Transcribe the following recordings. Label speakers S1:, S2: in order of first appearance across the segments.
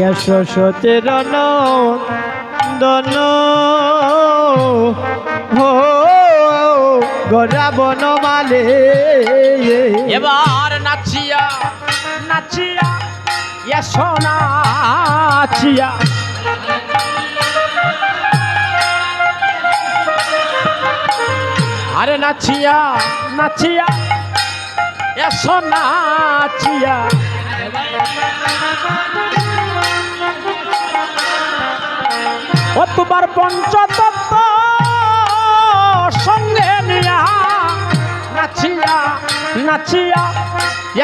S1: যশোতের নন্দন। হো গরা বনমালে
S2: এবার নাচিয়া নাচিয়া, এসো নাচিয়া। আরে নাচিয়া নাচিয়া, এসো নাচিয়া। ও তোমার পঞ্চতত্ত্ব সঙ্গে নিয়া নাচিয়া নাচিয়া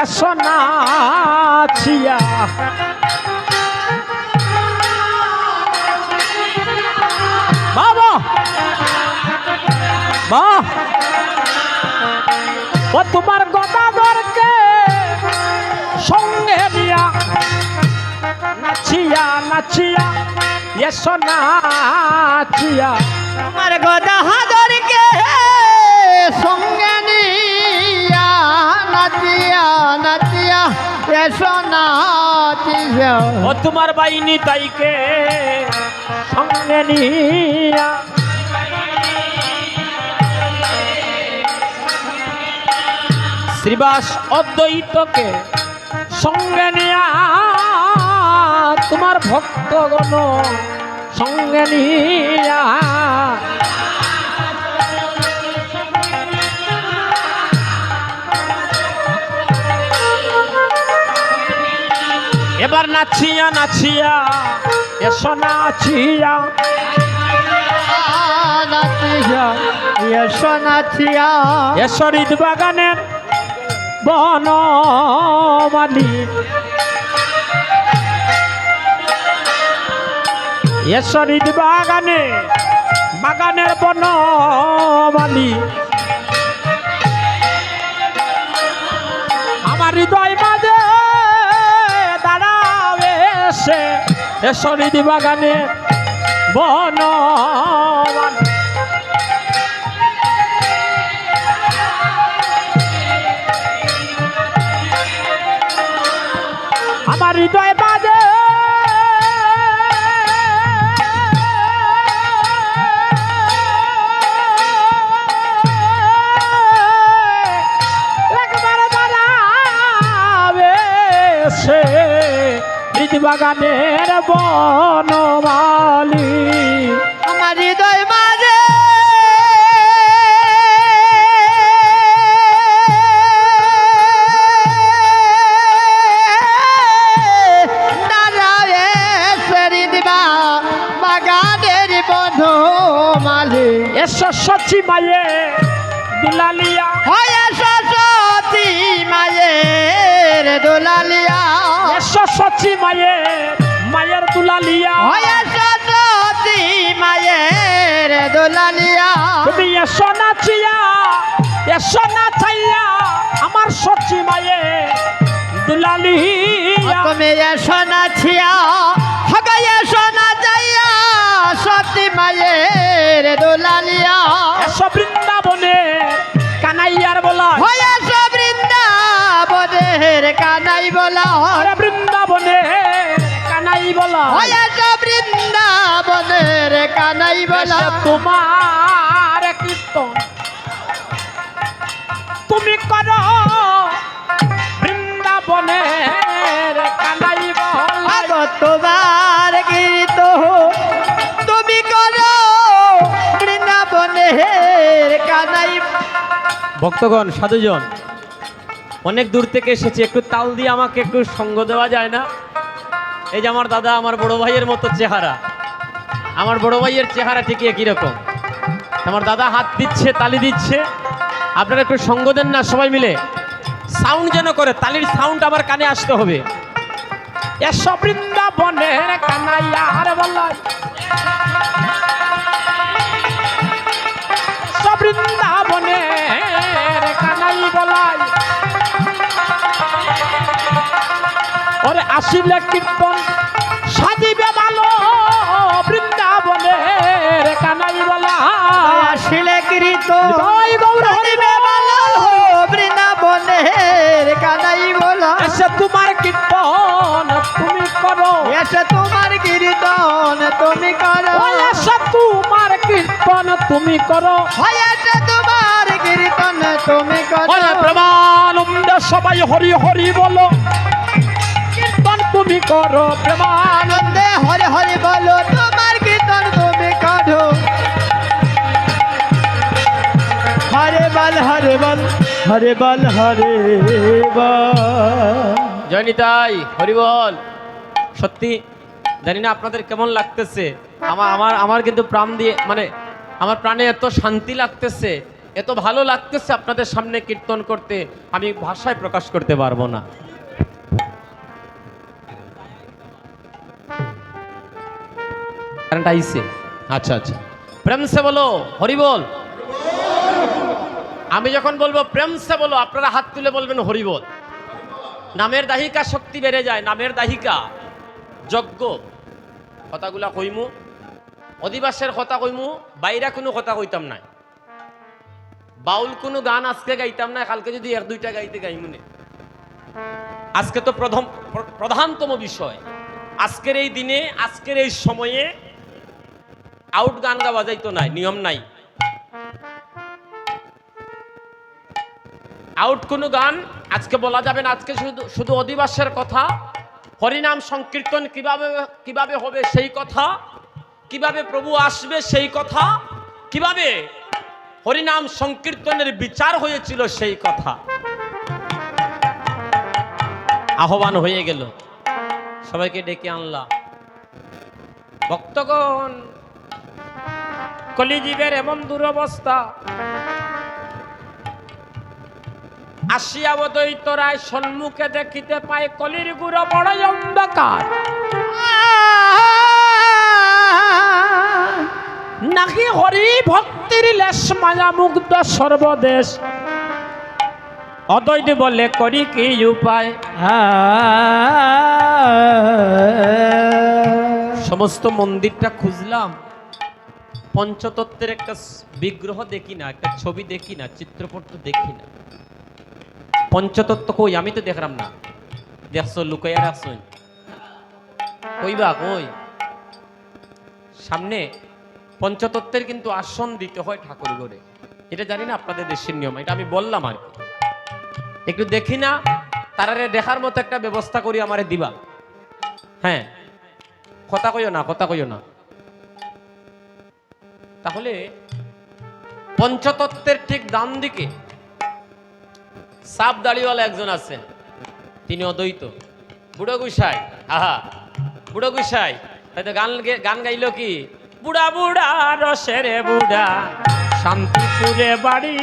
S2: এসো নাচিয়া। বাবা বাহ ও তোমার গদাধরকে নাচিয়া নাচিয়া এসো নাচিয়া।
S1: আমার গদা হাজারকে সঙ্গে নিয়া নাচিয়া নাচিয়া এসো নাচিয়া।
S2: ও তোমার বাইনি তাইকে সঙ্গে নিয়া। শ্রীবাস অদ্বৈতকে সঙ্গে নিয়া তোমার ভক্তগণ সঙ্গে নিয়া এবার নাচিয়া নাচিয়া এসো নাচিয়া।
S1: নাচিয়া এসো নাচিয়া।
S2: এসো বাগানের বনমালি। হৃদ বাগানে বাগানের বনমালি। আমার হৃদয় মাঝে দাঁড়াবে এসে ঈশ্বরীর বাগানে বনমালি। বাগানের বনমালী।
S1: আমার হৃদয় মাঝে। বাগানের বন্ধু মালি
S2: এসো সচি মায়ে দিলালিয়া।
S1: হয়
S2: সচি মায়ে মায়ের দুলালিয়া।
S1: হয় সতী মায়ের দোলালিয়া।
S2: তুমি এসো নাচিয়া এসো নাচাইয়া আমার সচি মায়ে দুলালিয়া।
S1: তুমি এসো নাচিয়া হগাইয়া মায়ের দোলালিয়া।
S2: এসো বৃন্দাবনে কানাইয়ার বলা
S1: হয়ে বৃন্দাবনের কানাই বলা বৃন্দাবনের কানাই বলা।
S2: তোমার কীর্তন। তুমি করো বৃন্দাবনের কানাই বলা।
S1: তোমার গীত তুমি করো বৃন্দাবনের কানাই।
S2: ভক্তগণ সাধুজন অনেক দূর থেকে এসেছে। একটু তাল দিয়ে আমাকে একটু সঙ্গ দেওয়া যায় না? এই যে আমার দাদা, আমার বড় ভাইয়ের মতো চেহারা। আমার বড় ভাইয়ের চেহারা ঠিক একই রকম। আমার দাদা হাত দিচ্ছে, তালি দিচ্ছে। আপনারা একটু সঙ্গ দেন না সবাই মিলে। সাউন্ড যেন করে, তালির সাউন্ড আমার কানে আসতে হবে। বলাই ওরে আসিলে কীর্তন সাজিবে ভালো বৃন্দাবনের কানাই বলা
S1: আসিলে কৃত
S2: জয় গৌর হরিবে
S1: ভালো বৃন্দাবনের কানাই বলা
S2: এসে তোমার কীর্তন তুমি করো।
S1: এসে তোমার কীর্তন তুমি করো।
S2: বয়সে তোমার কীর্তন তুমি করো।
S1: হয় এসে তোমার কীর্তন তুমি করো।
S2: প্রেমানন্দে সবাই হরি হরি বলো। কীর্তন করো প্রেমান
S1: আনন্দে হরে হরে বলো তোমার কীর্তন তুমি হরে বল হরে বল হরে বল হরে বল।
S3: জয়নিতাই হরিবল সত্যি জানি না আপনাদের কেমন লাগতেছে। আমার আমার আমার কিন্তু প্রাণ দিয়ে মানে আমার প্রাণে এত শান্তি লাগতেছে এত ভালো লাগতেছে আপনাদের সামনে কীর্তন করতে আমি ভাষায় প্রকাশ করতে পারব না। কারেন্ট আইছে আচ্ছা আচ্ছা। প্রেম সে বলো হরি বল আমি যখন বলব প্রেম সে বলো আপনারা হাত তুলে বলবেন হরি বল নামের দাহিকা শক্তি বেড়ে যায় নামের দাহিকা। যজ্ঞ। কথাগুলা কইমু। অধিবাসের কথা কইমু বাইরা কোনো কথা কইতাম না বাউল কোনো গান আজকে গাইতাম না কালকে যদি এক দুইটা গাইতে গাইমুনে আজকে তো প্রথম প্রধানতম বিষয়। আজকের এই দিনে আজকের এই সময়ে আউট গান গাওয়া যাইতো নাই, নিয়ম নাই। আউট কোনো গান, আজকে বলা যাবে না, আজকে শুধু শুধু অধিবাসের কথা। হরিনাম সংকীর্তন কীভাবে কীভাবে হবে সেই কথা, কীভাবে প্রভু আসবে সেই কথা, কীভাবে হরিনাম সংকীর্তনের বিচার হয়েছিল সেই কথা। আহ্বান হয়ে গেল। সবাইকে ডেকে আনলা ভক্তগণ কলিজীবের এমন দুরবস্থা। আসিয়া বদৈতরায় সম্মুখে দেখিতে পায় কলির গুড়ো বড় অন্ধকার।
S2: নাকি হরি ভক্তির লেশ মায়া মুগ্ধ সর্বদেশ।
S3: অদ্বৈত বলে করি কি উপায়? সমস্ত মন্দিরটা খুঁজলাম। পঞ্চতত্ত্বের একটা বিগ্রহ দেখি না, একটা ছবি দেখি না, চিত্রপট দেখি না। পঞ্চতত্ত্ব কই? আমি তো দেখলাম না। দেখছ? লুকাইয়া রাখছো। কইবা কই? সামনে পঞ্চতত্ত্বের কিন্তু আসন দিতে হয় ঠাকুর ঘরে এটা জানি না আপনাদের দেশের নিয়ম, এটা আমি বললাম আর একটু দেখি না, তারারে দেখার মতো একটা ব্যবস্থা করি আমারে দিবা। হ্যাঁ? কথা কইও না, কথা কইও না। তাহলে পঞ্চতত্ত্বের ঠিক ডান দিকে সাপ দাড়িওয়ালা একজন আছেন। তিনি অদ্বৈত। বুড়ো গুসাই। আহা, বুড়ো গুসাই। হয়তো গান গান গাইলো কি? বুড়া বুড়া রসেরে বুড়া,
S2: শান্তিপুরে বাড়ি।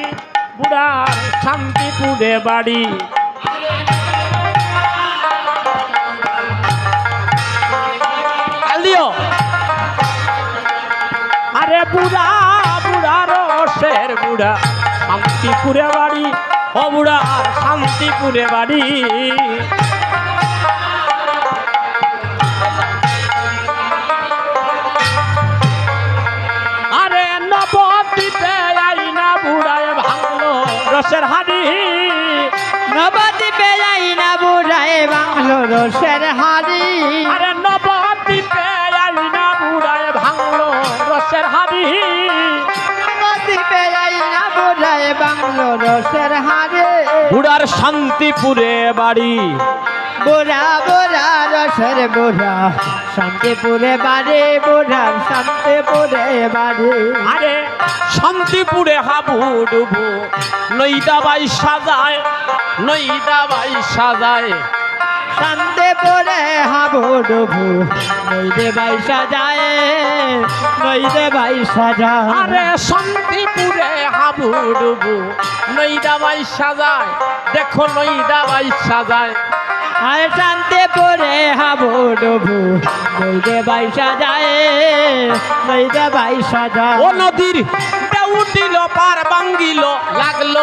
S2: বুড়া শান্তিপুরে বাড়ি। বুড়া বুড়া রসের বুড়া শান্তিপুরে বাড়ি ও বুড়া শান্তিপুরে বাড়ি। আরে নবদ্বীপে আইনা বুড়ায় ভাঙলো রসের হাড়ি।
S1: নবদ্বীপে যাই না বুড়ায় বাংলো রসের হাড়ি।
S2: আরে বুড়ার শান্তিপুরে বাড়ি।
S1: বুড়া বুড়া রসের বুড়া শান্তিপুরে বাড়ি বুড়া শান্তিপুরে বাড়ি।
S2: আরে শান্তিপুরে হাবু ডুবু নইদা বাই সাজায় নইদা বাই সাজায়।
S1: শান্তিপুরে হাবু ডুবু নইদে বাই সাজায় নইদে বাই সাজা।
S2: আরে শান্তিপুরে হাবু ডুবু নইদা বাই সাজায় দেখো নইদা বাই সাজায়।
S1: আর শান্তিপুরে হাবু ডুবু নইদে বাই সাজায় নইদে বাই সাজা।
S2: ও নদীর ঢেউ দিল পার ভাঙ্গিল লাগল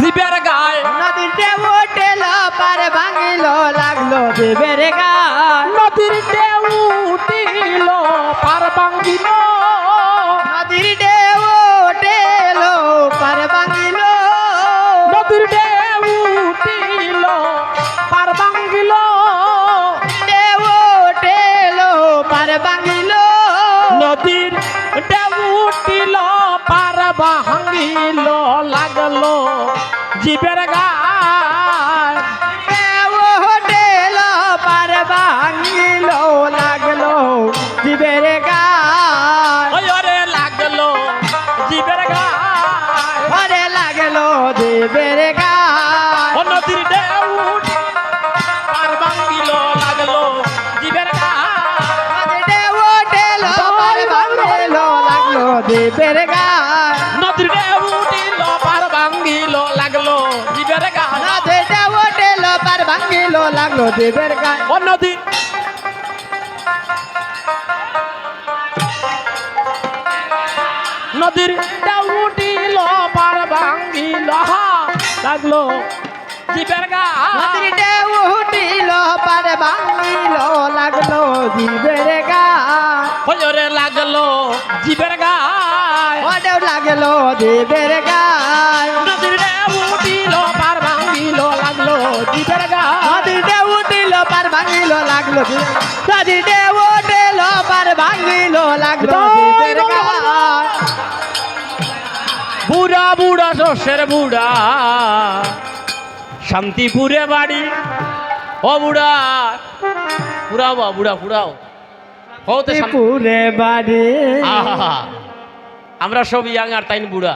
S2: জিবের গায়।
S1: নদীতে উঠিল পার
S2: ভাঙ্গিল
S1: লাগল জিবের গায়।
S2: নদীর ঢেউ উঠিল পার ভাঙ্গিল। জীবের গায়
S1: ভাঙিল লাগল জীবের
S2: ও নদী নদীর উঠিল পার ভাঙ্গিল লাগল। জীবের গায়
S1: নদীতে উঠিল পার ভাঙিল লাগল জীবের গায়
S2: ওরে লাগল জীবের গায়
S1: ওটাও লাগল জীবের গায়
S2: নদীর লাগল।
S1: পার ভাঙিল লাগল।
S2: বুড়া বুড়া শস্যের বুড়া। শান্তিপুরে বাড়ি। ও বুড়া পুরাও বা বুড়া পুরাও।
S1: পুরে বাড়ি।
S2: আমরা সব ইয়াং আর তাইন বুড়া।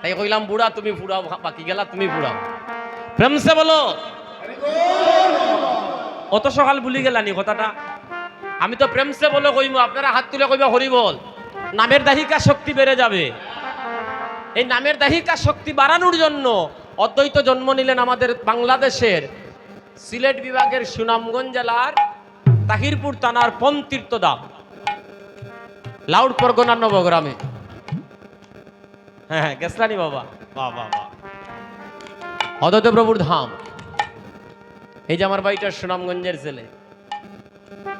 S2: তাই কইলাম বুড়া তুমি বুড়াও বাকি গেলা তুমি বুড়াও প্রেমসে বলো অত সকাল ভুলি গেলানি কথাটা। আমি তো প্রেমসে বলে কইমু আপনারা হাত তুলে কইবা হরি বল। নামের দাহিকা শক্তি বেড়ে যাবে। এই নামের দাহিকা শক্তি বাড়ানোর জন্য অদ্বৈত জন্ম নিলেন আমাদের বাংলাদেশের সিলেট বিভাগের সুনামগঞ্জ জেলার তাহিরপুর থানার পন্তীর্থদাম লাউড পরগনার নবগ্রামে। হ্যাঁ হ্যাঁ গেছলানি বাবা। বাবা বাহ। অদ্বৈত প্রভুর ধাম। এই যে আমার বাড়িটা সুনামগঞ্জের ছেলে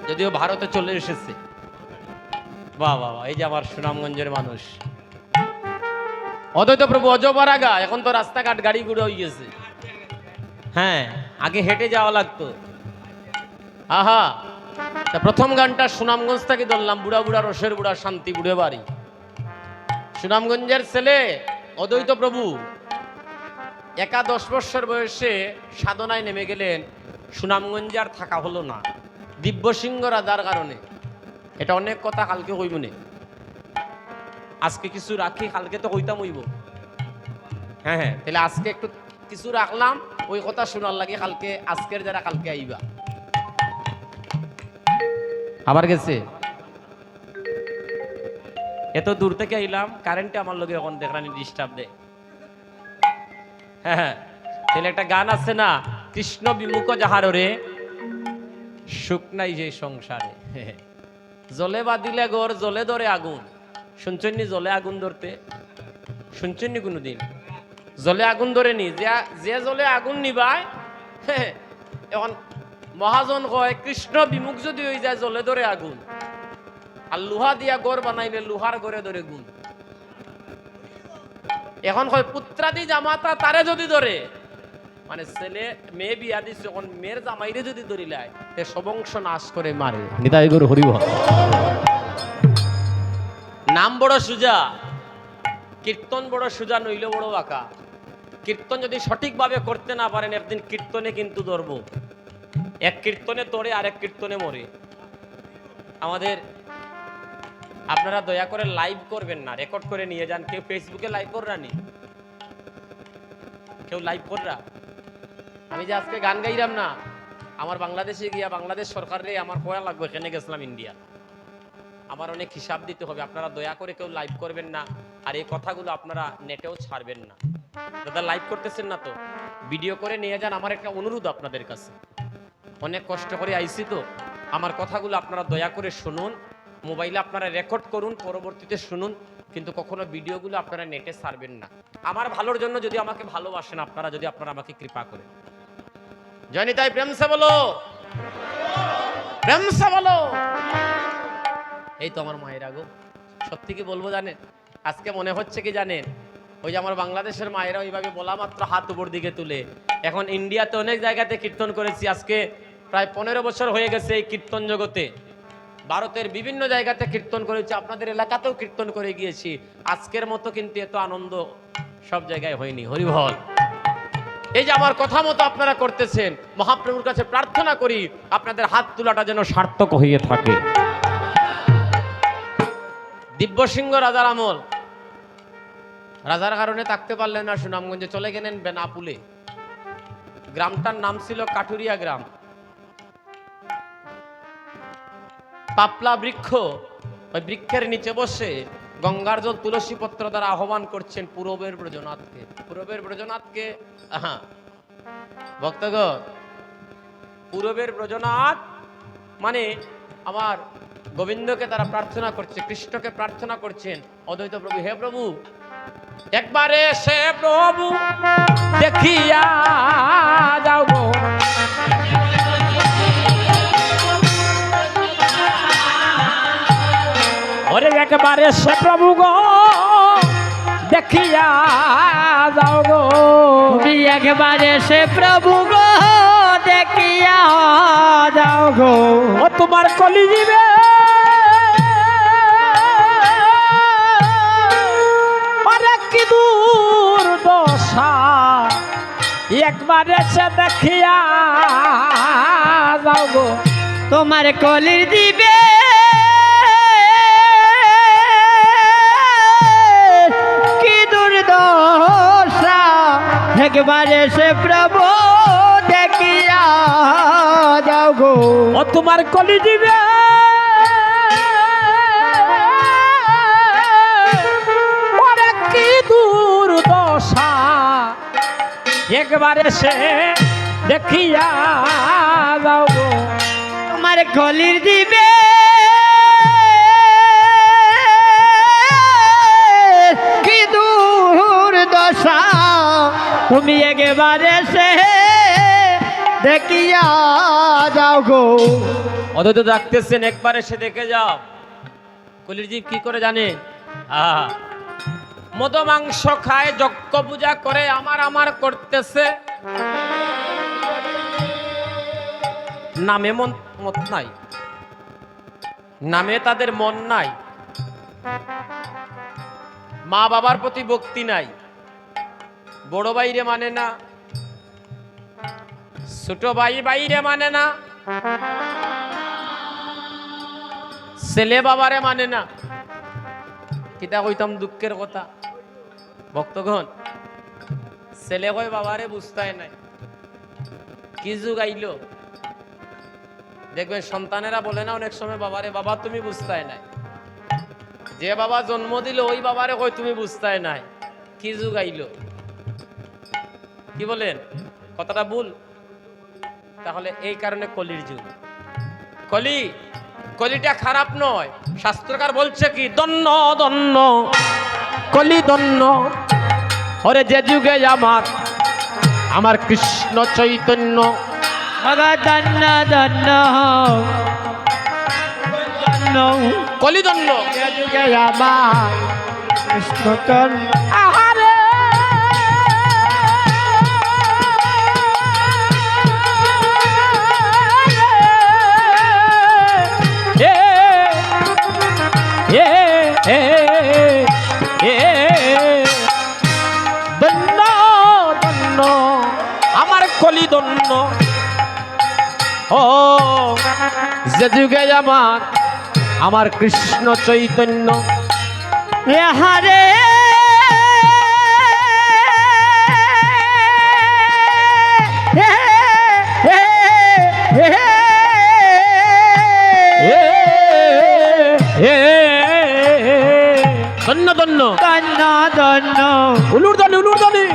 S2: যদিও ভারতে চলে এসেছে। বাহ বাহ, এই যে আমার সুনামগঞ্জের মানুষ। অদ্বৈত প্রভু অজপাড়াগা এখন তো রাস্তাঘাট গাড়ি গুড়ে হয়ে গেছে। হ্যাঁ আগে হেঁটে যাওয়া লাগতো। আহা তা প্রথম গানটা সুনামগঞ্জ থেকে ধরলাম বুড়া বুড়া রসের বুড়া শান্তি বুড়ে বাড়ি। সুনামগঞ্জের ছেলে অদ্বৈত প্রভু একাদশ বৎসর বয়সে সাধনায় নেমে গেলেন সুনামগঞ্জে আর থাকা হলো না। দিব্যসিংহ রাজার কারণে। এটা অনেক কথা কালকে কইব নে। আজকে কিছু রাখি, কালকে তো হইতাম হইব। হ্যাঁ হ্যাঁ তাহলে আজকে একটু কিছু রাখলাম, ওই কথা শোনার লাগে কালকে, আজকের যারা কালকে আইবা। আবার গেছে? এত দূর থেকে আইলাম কারেন্টে আমার লোকে এখন দেখলানি ডিস্টার্ব দেয়। হ্যাঁ হ্যাঁ তাহলে একটা গান আছে না? কৃষ্ণ বিমুখ যাহার সুখ নাই যে সংসারে। জলে বাদিলে গর জলে ধরে আগুন। শুনছেননি জলে আগুন ধরতে? শুনছেননি কোনোদিন? জলে আগুন ধরে নি, যে জলে আগুন নিবায় এখন মহাজন কয়, কৃষ্ণ বিমুখ যদি হয়ে যায়, জলে ধরে আগুন। আর লোহা দিয়া গড় বানাইলে লোহার গড়ে ধরে গুণ। এখন কয় পুত্রাদি জামাতা তারে যদি ধরে মানে ছেলে মেয়ে বিয়া দিচ্ছে এখন মেয়ের জামাইরে যদি ধরিলায় তে সবংশ নাশ করে মারে। নিতাই গরু হরিব। নাম বড় সুজা কীর্তন বড় সুজা নইলে বড় বাঁকা। কীর্তন যদি সঠিকভাবে করতে না পারেন একদিন কীর্তনে কিন্তু ধরব। এক কীর্তনে তোড়ে আরেক কীর্তনে মরে। আমাদের আপনারা দয়া করে লাইভ করবেন না রেকর্ড করে নিয়ে যান। কেউ ফেসবুকে লাইভ কররানি কেউ লাইভ কররা? আমি যে আজকে গান গাইলাম না, আমার বাংলাদেশে গিয়া বাংলাদেশ সরকারে আমার কয়া লাগবে এখানে গেছিলাম ইন্ডিয়া আমার অনেক হিসাব দিতে হবে, আপনারা দয়া করে কেউ লাইভ করবেন না, আর এই কথাগুলো আপনারা নেটেও ছাড়বেন না। দাদা লাইভ করতেছেন না তো? ভিডিও করে নিয়ে যান, আমার একটা অনুরোধ আপনাদের কাছে। অনেক কষ্ট করে আইছি তো। আমার কথাগুলো আপনারা দয়া করে শুনুন মোবাইলে আপনারা রেকর্ড করুন, পরবর্তীতে শুনুন, কিন্তু কখনো ভিডিওগুলো আপনারা নেটে ছাড়বেন না। আমার ভালোর জন্য যদি আমাকে ভালোবাসেন, আপনারা যদি আপনারা আমাকে কৃপা করেন। জয়নিতাই প্রেমসে বলো। প্রেমসে বলো। এই তো আমার মায়ের আগো সত্যি কি বলব জানেন? আজকে মনে হচ্ছে কি জানেন? ওই যে আমার বাংলাদেশের মায়েরা ওইভাবে বলা মাত্র হাত উপর দিকে তুলে। এখন ইন্ডিয়াতে অনেক জায়গাতে কীর্তন করেছি, আজকে প্রায় পনেরো বছর হয়ে গেছে এই কীর্তন জগতে। ভারতের বিভিন্ন জায়গাতে কীর্তন করেছি, আপনাদের এলাকাতেও কীর্তন করে গিয়েছি। আজকের মতো কিন্তু এত আনন্দ সব জায়গায় হয়নি, হরিবল। এই যে আমার কথা মতো আপনারা করতেছেন, মহাপ্রভুর কাছে প্রার্থনা করি, আপনাদের হাত তোলাটা যেন সার্থক হয়ে থাকে। দিব্যসিংহ রাজার আমল। রাজার কারণে থাকতে পারলেন না, সুনামগঞ্জে চলে গেলেন বেনাপুলে। গ্রামটার নাম ছিল কাঠুরিয়া গ্রাম। পাপলা বৃক্ষ, ওই বৃক্ষের নিচে বসে গঙ্গার জল তুলসী পত্র দ্বারা আহ্বান করছেন পূরবের ব্রজনাথকে। পূরবের ব্রজনাথকে হ্যাঁ ভক্তগণ, পূরবের ব্রজনাথ মানে আমার গোবিন্দকে তারা প্রার্থনা করছে, কৃষ্ণকে প্রার্থনা করছেন। অদ্বৈত প্রভু, হে প্রভু, একবারে সে প্রভু দেখিয়া যাও একবারে সে প্রভু গো দেখিয়া যাও গো।
S1: তুমি একবারে সে প্রভু গো দেখিয়া যাও গো।
S2: ও তোমার কলি দিবে কি দূর দশা। একবারে সে দেখিয়া যাও গো।
S1: তোমার কলির দিবে একবারে সে প্রভু দেখিয়া যাও গো।
S2: ও তোমার কলি দিবে। ওরে কি দূর দশা একবারে সে দেখিয়া যাও গো।
S1: তোমার কলির দিবে তুমি একেবারে সে দেখিয়া যাও গো।
S2: অদ্বৈত ডাকতেছেন, একবারে সে দেখে যাও। কলির জীব কি করে জানে? আহা। মদ মাংস খায়, যজ্ঞ পূজা করে, আমার আমার করতেছে। নামে মন মত নাই। নামে তাদের মন নাই। মা বাবার প্রতি ভক্তি নাই। বড় বাইরে মানে না। ছোট ভাই বাইরে মানে না। ছেলে বাবারে মানে না। কিতা কইতাম দুঃখের কথা। ভক্তগণ, ছেলে কয় বাবারে বুঝতাই নাই। কি যুগ আইলো? দেখবেন সন্তানেরা বলে না অনেক সময়, বাবারে, বাবা, তুমি বুঝতাই নাই। যে বাবা জন্ম দিল, ওই বাবারে কই তুমি বুঝতাই নাই। কি যুগ আইলো? কি বলেন? কথাটা ভুল। তাহলে এই কারণে কলির যুগ। কলি কলিটা খারাপ নয়। শাস্ত্রকার বলছে কি দন্ন দন্ন কলি দন্ন। ওরে যে যুগে আমার আমার কৃষ্ণ চৈতন্য।
S1: মগা দন্ন দন্ন। দন্ন।
S2: দন্ন ও যে যুগে আমার আমার কৃষ্ণ চৈতন্য
S1: হারে
S2: ধন্য ধন্য
S1: দন্ন
S2: উলুর দানি উলুর দানি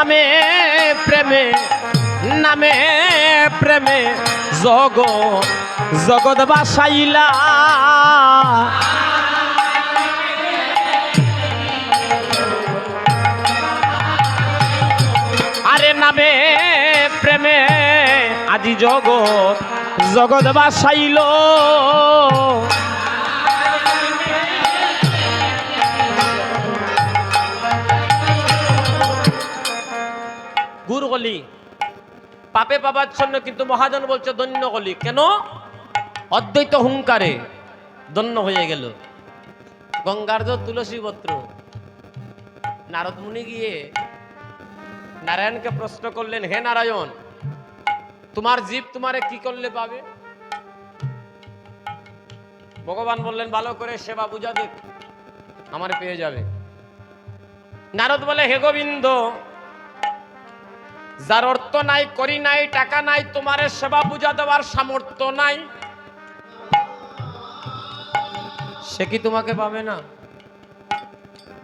S2: নামে প্রেমে নামে প্রেমে জগ জগৎ বাসাইলা। আরে নামে প্রেমে আজি জগৎ জগৎ বাসাইল। গলি পাপে পাবার জন্য কিন্তু মহাজন বলছে দন্য গলি কেন? অদ্বৈত হুঙ্কারে দন্য হয়ে গেল। গঙ্গার জল তুলসী পত্র। নারদ মুনি গিয়ে নারায়ণকে প্রশ্ন করলেন, হে নারায়ণ, তোমার জীব তোমারে কি করলে পাবে? ভগবান বললেন, ভালো করে সেবা বুঝা দেখ, আমার পেয়ে যাবে। নারদ বলে, হে গোবিন্দ যার অর্থ নাই, করি নাই, টাকা নাই, তোমার সেবা পূজা দেওয়ার সামর্থ্য নাই। সে কি তোমাকে পাবে না?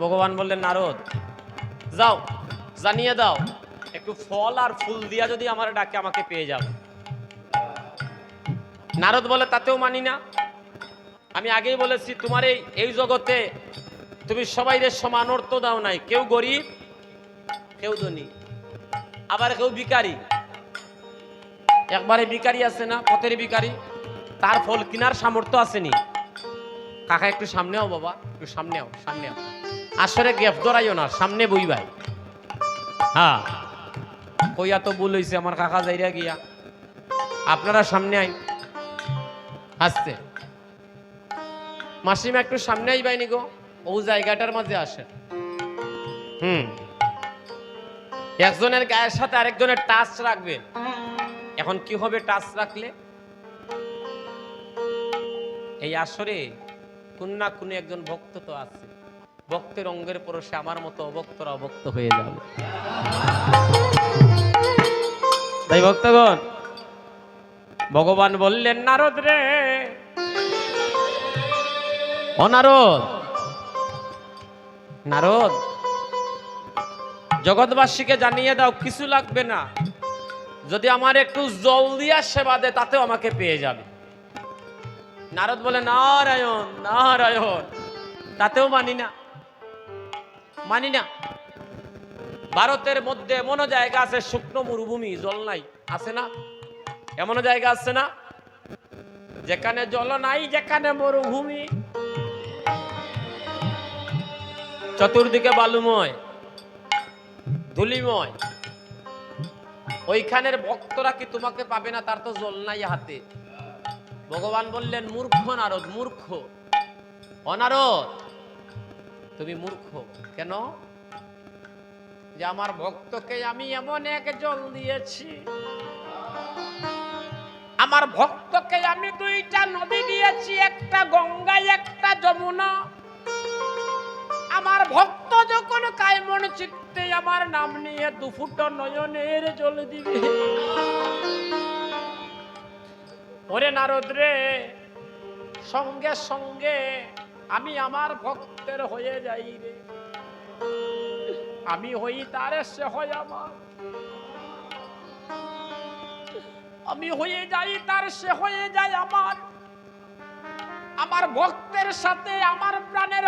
S2: ভগবান বললেন, নারদ, যাও, জানিয়ে দাও, একটু ফল আর ফুল দিয়া যদি আমার ডাকে, আমাকে পেয়ে যাবে নারদ বলে, তাতেও মানি না। আমি আগেই বলেছি, তোমার এই এই জগতে তুমি সবাইদের সমান অর্থ দাও নাই। কেউ গরিব, কেউ ধনী। আবার কেউ ভিকারি একবারে ভিকারি আছে না? পথের ভিকারি তার ফল কিনার সামর্থ্য আসেনি। কাকা একটু সামনে আও বাবা একটু সামনে আও সামনে আও। আসরে গ্যাপ ধরাইও না সামনে বই ভাই হ্যাঁ। কইয়া তো ভুল হয়েছে আমার কাকা যাইরা গিয়া। আপনারা সামনে আইন হাসতে মাসিমা একটু সামনে আইবাইনি গো ও জায়গাটার মাঝে আসে। হুম। একজনের গায়ের সাথে আরেকজনের টাচ রাখবে। এখন কি হবে টাচ রাখলে? এই আসরে কোন না কোন একজন ভক্ত তো আছে। ভক্তের অঙ্গের পরশে আমার মতো অভক্তরা অভক্ত হয়ে যাবে। তাই ভক্তগণ, ভগবান বললেন, নারদ রে! অনারদ! নারদ! জগৎবাসীকে জানিয়ে দাও, কিছু লাগবে না। যদি আমার একটু জল দিয়া সেবা দেয় তাতেও আমাকে পেয়ে যাবে। নারদ বলে, নারায়ণ নারায়ণ। তাতেও মানি না। মানি না। ভারতের মধ্যে এমনও জায়গা আছে, শুকনো মরুভূমি, জল নাই। আছে না? এমনও জায়গা আছে না? যেখানে জল নাই, যেখানে মরুভূমি। চতুর্দিকে বালুময়। ধুলিময়। ওইখানের ভক্তরা কি তোমাকে পাবে না? তার তো জল নাই হাতে। ভগবান বললেন, মূর্খ নারদ, মূর্খ। অনারদ, তুমি মূর্খ। কেন? যে আমার ভক্তকে আমি এমন এক জল দিয়েছি। আমার ভক্তকে আমি দুইটা নদী দিয়েছি, একটা গঙ্গা একটা যমুনা। আমার ভক্ত যখন কায়মন চিত্তে আমার নাম নিয়ে দুফুট নয়নের জল দিবে। ওরে নারদ রে সঙ্গে সঙ্গে আমি আমার ভক্তের হয়ে যাই রে। আমি হই তার সে হয় আমার। আমি হয়ে যাই তার সে হয়ে যায় আমার। আমার ভক্তের সাথে আমার প্রাণের